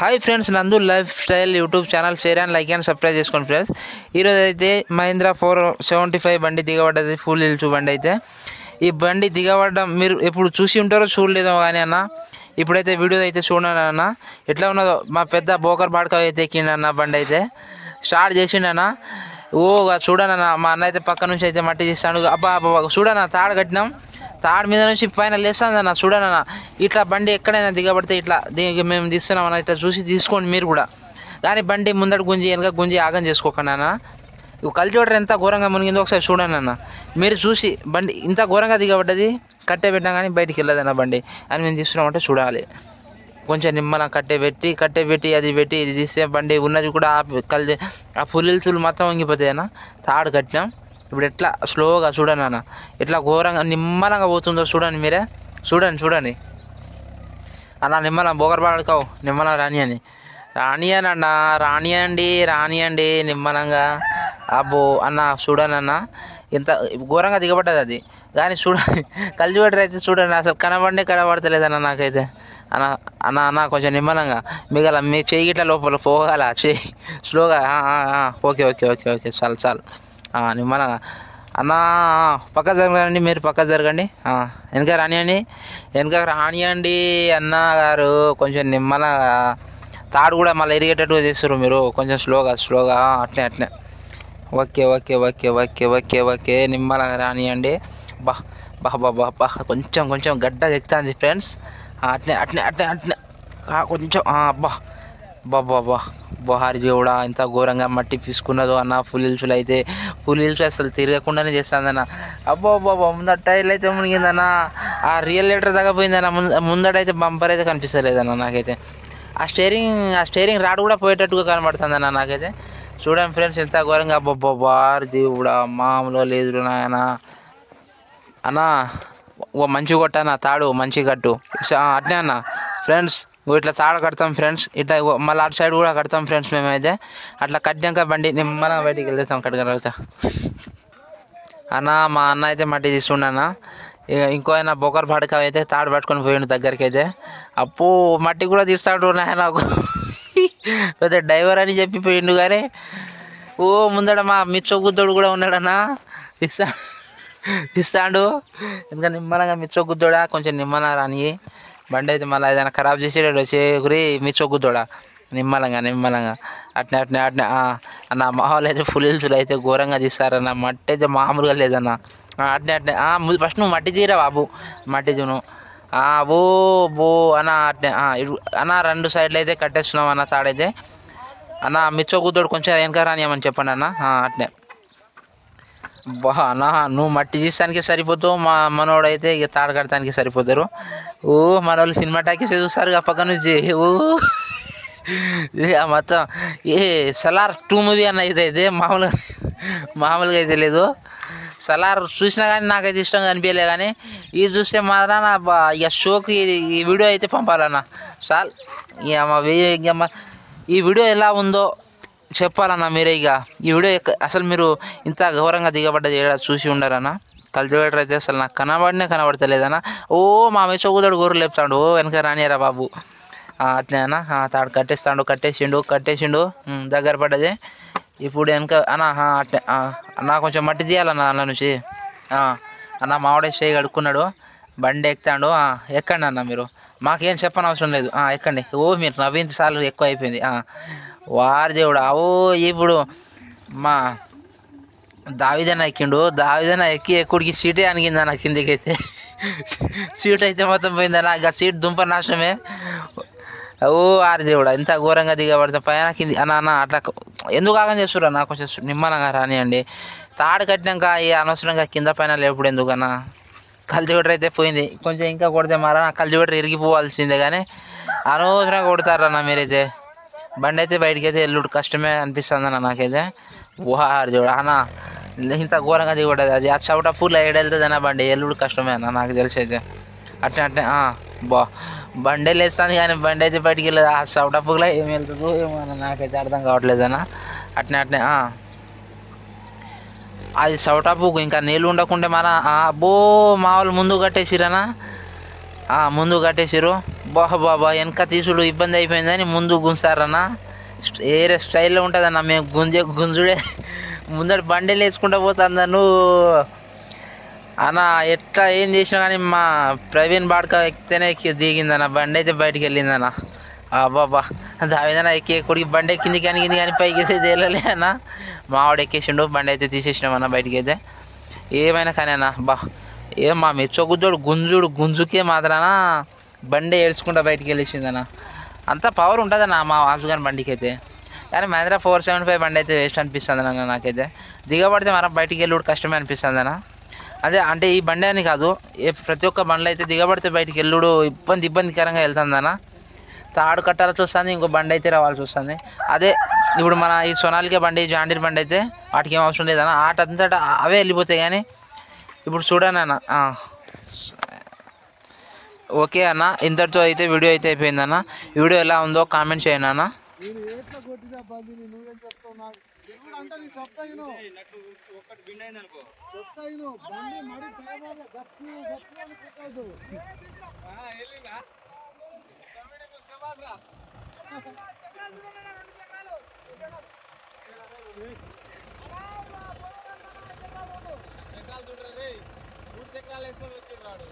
Hi friends Nandu life style YouTube channel share and like and subscribe చేసుకోండి friends ఈరోజు అయితే Mahindra four seventy five బండి దిగబడ్డది full hills బండి అయితే. ఈ బండి దిగబడ్డం మీరు ఎప్పుడు చూసి ఉంటారో చూడలేదో కానీ అన్న ఇప్పుడైతే వీడియో అయితే చూడండి అన్న. ఎట్లా ఉన్నదో మా పెద్ద బోకర్ బాడ్కా అయితే ఎక్కిండన్న బండి అయితే. స్టార్ట్ చేసిండన్న ఓ చూడనన్న మా అన్న అయితే పక్క నుంచి అయితే మట్టి చేస్తాను అబ్బా అబ్బా చూడన్న తాడు కట్టినాం. తాడు మీద నుంచి పైన లేస్తుందన్న చూడనన్న ఇట్లా బండి ఎక్కడైనా దిగబడితే ఇట్లా దీనికి మేము తీస్తున్నామన్న ఇట్లా చూసి తీసుకోండి మీరు కూడా. కానీ బండి ముందట గుంజి వెనక గుంజి ఆగం చేసుకోకండి అన్న. ఇవి కల్చోటర్ ఎంత ఘోరంగా మునిగిందో ఒకసారి చూడండి అన్న. మీరు చూసి బండి ఇంత ఘోరంగా దిగబడ్డది కట్టే పెట్టినా కానీ బయటికి వెళ్ళదన్న బండి. అని మేము తీస్తున్నామంటే చూడాలి. కొంచెం నిమ్మలం కట్టే పెట్టి కట్టే పెట్టి అది పెట్టి ఇది తీస్తే బండి ఉన్నది కూడా ఆ కల్ ఆ పులిల్చులు మొత్తం వంగిపోతాయి అన్న. తాడు కట్టినాం. ఇప్పుడు ఎట్లా స్లోగా చూడండి అన్న. ఎట్లా ఘోరంగా నిమ్మలంగా పోతుందో చూడండి మీరే. చూడండి చూడండి. అన్న నిమ్మలం బోగర్ రాణి నిమ్మలం రానియని రానియనన్న రానియండి రానియండి నిమ్మలంగా. అబ్బో అన్న చూడండి అన్న. ఇంత ఘోరంగా దిగబడ్డది అది. కానీ చూడ కలిసిపెట్టరు అయితే చూడండి. అసలు కనబడి కనబడతలేదన్న నాకైతే. అన్న అన్న అన్న కొంచెం నిమ్మలంగా. మిగల మీ చెయ్యి గిట్ల లోపల పోగల. చేయి స్లోగా ఓకే ఓకే ఓకే ఓకే. చాలు చాలు. మన అన్న పక్క జరగండి మీరు పక్క జరగండి. వెనక రానియండి. వెనక రానియండి అన్న గారు. కొంచెం నిమ్మల తాడు కూడా మళ్ళీ ఎరిగేటట్టుగా చేస్తారు మీరు. కొంచెం స్లోగా స్లోగా అట్లే అట్లే okay okay okay okay okay okay. Nimmala రానియండి. బా బా బా బా బా. కొంచెం కొంచెం గడ్డ ఎక్కుతుంది ఫ్రెండ్స్. అట్లే అట్లే అట్లే అట్లే కొంచెం అబ్బా బాబా బా దేవుడా ఇంత ఘోరంగా మట్టి పీసుకున్నదో అన్న ఫుల్ హిల్స్లు అయితే ఫుల్ హిల్స్ అసలు తిరగకుండానే చేస్తుందన్న అబ్బో బాబా అబ్బో ముందర టైర్లు అయితే మునిగిందన్న ఆ రియల్ లీటర్ తగ్గపోయిందన్న ముందడైతే బంపర్ అయితే కనిపిస్తలేదన్న నాకైతే. ఆ స్టేరింగ్ ఆ స్టేరింగ్ రాడ్ కూడా పోయేటట్టుగా కనబడుతుందన్న నాకైతే. చూడండి ఫ్రెండ్స్ ఎంత ఘోరంగా. అబ్బో బార్ దేవుడా మామూలు లేదు నాయన. అన్నా ఓ మంచి కొట్టన్న తాడు మంచి కట్టు. అట్నే అన్న. ఫ్రెండ్స్ ఇట్లా తాడు కడతాం ఫ్రెండ్స్ ఇట్లా మళ్ళీ అటు సైడ్ కూడా కడతాం ఫ్రెండ్స్ మేమైతే. అట్లా కట్టాక బండి నిమ్మలంగా బయటికి వెళ్తాం కట్టగలుగుతా అన్న మా అన్న అయితే మట్టి తీసుకున్నా ఇక ఇంకో ఆయన బొకర్ పడక అయితే తాడు పట్టుకొని పోయిండు దగ్గరికి అయితే. అప్పు మట్టి కూడా తీస్తాడు నాయన పెద్ద డ్రైవర్ అని చెప్పి పోయిండు కానీ ఓ ముందడ మా మిచ్చొగుద్దోడు కూడా ఉన్నాడన్నా ఇస్తా ఇస్తాడు. ఇంకా నిమ్మలంగా మిచ్చొగుద్దోడా కొంచెం నిమ్మన రాని బండి అయితే మళ్ళీ ఏదైనా ఖరాబ్ చేసేటట్టు వచ్చే మీ మిచ్చోగుద్దోడా నిమ్మలంగా నిమ్మలంగా. అట్నే అట్నే అట్నే అన్న మా అయితే ఫుల్ హిల్స్లో అయితే ఘోరంగా తీస్తారన్న మట్టి అయితే మామూలుగా లేదన్న. అట్నే అట్నే అట్నే ఫస్ట్ నువ్వు మట్టి తీరా బాబు. మట్టి చూను ఓ బో అన్న అట్నే అన్న రెండు సైడ్లు అయితే కట్టేస్తున్నాం అన్న తాడైతే. అన్న మిచ్చో గుద్దోడు కొంచెం వెనక రానియమని చెప్పండి అన్న. అట్నే. బా నువ్వు మట్టి తీస్తానికి సరిపోతావు మా మనోడైతే ఇక తాడు కడటానికి సరిపోతారు. ఓ మన వాళ్ళు సినిమా టాకీస్ చూస్తారు ఆ పక్క నుంచి. ఓ ఏ మొత్తం ఏ సలార్ టూ మూవీ అన్న అయితే అయితే మామూలుగా మామూలుగా అయితే లేదు. సలార్ చూసినా కానీ నాకైతే ఇష్టం అనిపించలే కానీ ఇది చూస్తే మాత్రం బా ఇక షోకి ఈ వీడియో అయితే పంపాలన్న. చాలు ఇక మా వే- ఇక మా ఈ వీడియో ఎలా ఉందో చెప్పాలన్నా మీరే ఇక. ఈ వీడియో ఎక్క- అసలు మీరు ఇంత ఘోరంగా దిగబడ్డది చూసి ఉండరన్న? కల్టివేటర్ అయితే అసలు నాకు కనబడినే కనబడతలేదన్నా. ఓ మా మెచ్చోగుతాడు గొర్రెలు లేపుతాడు. ఓ వెనక రానియరా బాబు. అట్లే అన్నా. తాడు కట్టేస్తాడు కట్టేసిండు కట్టేసిండు. దగ్గర పడ్డది. ఇప్పుడు వెనక అన్నా అట్లే అన్నా అన్న కొంచెం మట్టి తీయాలన్నా అందులో నుంచి. అన్న మామిడే చేయి కడుక్కున్నాడు. బండి ఎక్కుతాడు. ఎక్కండి అన్న మీరు. మాకేం చెప్పని అవసరం లేదు ఎక్కండి. ఓ మీరు నవ్వింది సార్లు ఎక్కువ అయిపోయింది. వారి దేవుడా ఓ ఇప్పుడు మా దావిదన ఎక్కిండు. దావిదన ఎక్కి ఎక్కుడికి సీటే అనగింది నా కిందకైతే. సీట్ అయితే మొత్తం పోయిందన్న. ఇక సీట్ దుంప నాశనమే. ఓ ఆరి దేవుడా ఇంత ఘోరంగా దిగబడితే పైన కింది అన్న అన్న అట్లా ఎందుకు ఆగం చేస్తుర్రు నాకు కొంచెం నిమ్మలంగా రానియండి. తాడు కట్టినాక ఈ అనవసరంగా కింద పైన లేపుడు ఎందుకన్నా కల్చివేటర్ అయితే పోయింది. కొంచెం ఇంకా కొడితే మారా కల్చివేటర్ ఇరిగిపోవాల్సిందే కానీ అనవసరంగా కొడతారన్న మీరైతే. బండి అయితే బయటికి అయితే వెళ్ళుడు. కష్టమే అనిపిస్తుంది అన్న నాకైతే ఓహారు చూడ. అన్న ఇంత ఘోరంగా దిగబడ్డది అది. ఆ చవట పూల ఏడెళ్తుంది అన్న బండి. ఎల్లుడు కష్టమే అన్న నాకు తెలిసి అయితే అట్లా అట్నే బా. బండి లేస్తాను కానీ బండి అయితే బయటికి వెళ్ళదు. ఆ చవట పూల ఏం వెళ్తుందో ఏమో అన్న నాకైతే అర్థం కావట్లేదు అన్న. అట్నే అట్నే అది చవట పువ్వు ఇంకా నీళ్ళు ఉండకుంటే మన అబ్బో మా వాళ్ళు ముందు కట్టేసిరనా ముందు కట్టేసిరు బాబా బాబా వెనక తీసుడు ఇబ్బంది అయిపోయిందని ముందు గుంజారన్న. ఏరే స్టైల్లో ఉంటుందన్న మేము గుంజే గుంజుడే. ముందర బండిలు వేసుకుంటా పోతుందా నువ్వు? అన్న ఎట్లా ఏం చేసినా కానీ మా ప్రవీణ్ బాడ్క ఎక్కితేనే ఎక్కి దిగిందన్న బండి అయితే బయటికి వెళ్ళిందన్న. అబ్బాబా దావిదన ఎక్కి కొడుకు బండి ఎక్కింది కానీ కింది కానీ పైకి వేసి తేలలే అన్న. మావాడు ఎక్కేసిండు బండి అయితే తీసేసినాం అన్న బయటికి అయితే. ఏమైనా కానీ అన్న బా. ఏం మా మెచ్చగుద్దోడు గుంజుడు గుంజుకే మాత్రాన బండి ఏడ్చుకుంటా బయటికి వెళ్ళేసిందన్న. అంత పవర్ ఉంటుందన్న మా వాసుగాని బండికి అయితే కానీ మహేంద్ర ఫోర్ సెవెన్ ఫైవ్ బండి అయితే వేస్ట్ అనిపిస్తుంది అన్న నాకైతే. దిగబడితే మనం బయటికి వెళ్ళుడు కష్టమే అనిపిస్తుంది అన్న అదే అంటే ఈ బండి అని కాదు ఏ ప్రతి ఒక్క బండ్లు అయితే దిగబడితే బయటికి వెళ్ళుడు ఇబ్బంది ఇబ్బందికరంగా వెళ్తుందన్న. తాడు కట్టాల్సి వస్తుంది ఇంకో బండి అయితే రావాల్సి వస్తుంది. అదే ఇప్పుడు మన ఈ సొనాలిక బండి జాండీర్ బండి అయితే వాటికి ఏం అవసరం లేదన్న. ఆట అంతటా అవే వెళ్ళిపోతాయి కానీ ఇప్పుడు చూడండి అన్న ఆ. ఓకే అన్న ఇంతటితో అయితే వీడియో అయితే అయిపోయిందన్న వీడియో ఎలా ఉందో కామెంట్ చేయండి అన్న. నేను ఏట్లా కొట్టినా బండిని నువ్వేం చెప్తావు నాకు దేవుడు అంటే నీ చెప్తాయిను చెప్తాయిను బండి మడి పేమాలి గప్పు గప్పు అని కొట్టదు చక్రాలు చూడరా రే మూడు చక్రాలు వేసుకొని వచ్చిండ్రాడు